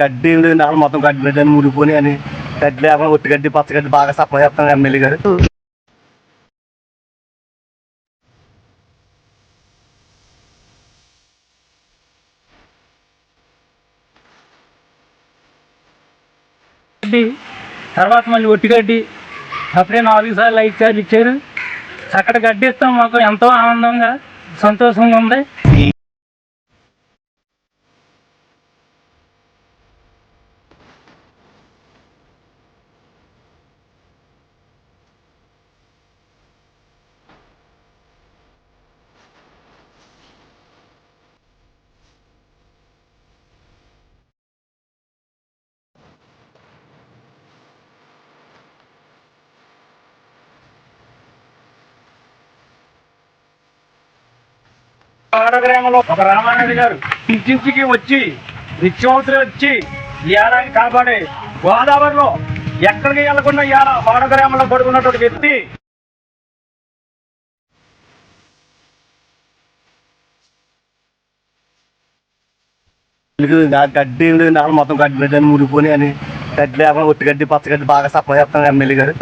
గడ్డి నాలుగు మొత్తం గడ్డి పెట్టని ముడిపోయి అని గడ్డి లేకుండా ఒట్టి గడ్డి పచ్చ గడ్డి బాగా సప్లై చేస్తాను ఎమ్మెల్యే గారు. గడ్డి తర్వాత మళ్ళీ ఒట్టి గడ్డి అప్పుడే నాలుగు సార్లు ఐదు సార్లు ఇచ్చారు. చక్కటి గడ్డి ఇస్తాం మాకు ఎంతో ఆనందంగా సంతోషంగా ఉంది. గ్రామంలో ఒక రామారెడ్డి గారు ఇంటింటికి వచ్చి నిత్యవసరం వచ్చి ఈ ఏడాది కాపాడే గోదావరిలో ఎక్కడికి వెళ్ళకుండా ఇవాళ పాడ గ్రామంలో పడుకున్నటువంటి వ్యక్తి. నా గడ్డి ఏం మొత్తం గడ్డి పెట్టని ముడిపోయి అని. గడ్డి లేకుండా ఒట్టి గడ్డి పచ్చగడ్డి బాగా సప్లై చేస్తాను ఎమ్మెల్యే గారు.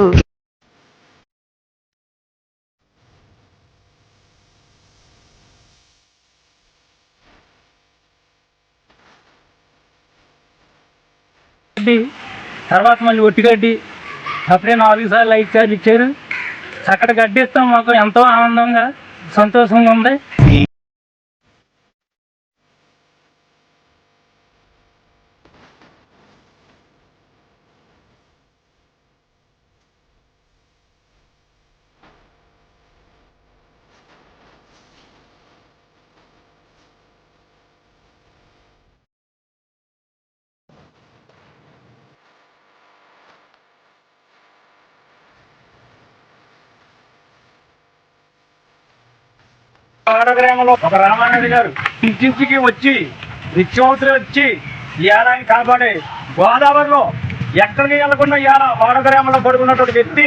గడ్డి తర్వాత మళ్ళీ ఒట్టి గడ్డి అప్పుడే నాలుగు సార్లు ఐదు సార్లు ఇచ్చారు. చక్కటి గడ్డి ఇస్తాం మాకు ఎంతో ఆనందంగా సంతోషంగా ఉంది. గ్రామంలో ఒక రామారెడ్డి గారు ఇంటింటికి వచ్చి నిత్యవసరం వచ్చి ఈ ఏడాది కాపాడే గోదావరిలో ఎక్కడికి వెళ్ళకుండా ఇవాళ వాడ గ్రామంలో పడుకున్నటువంటి వ్యక్తి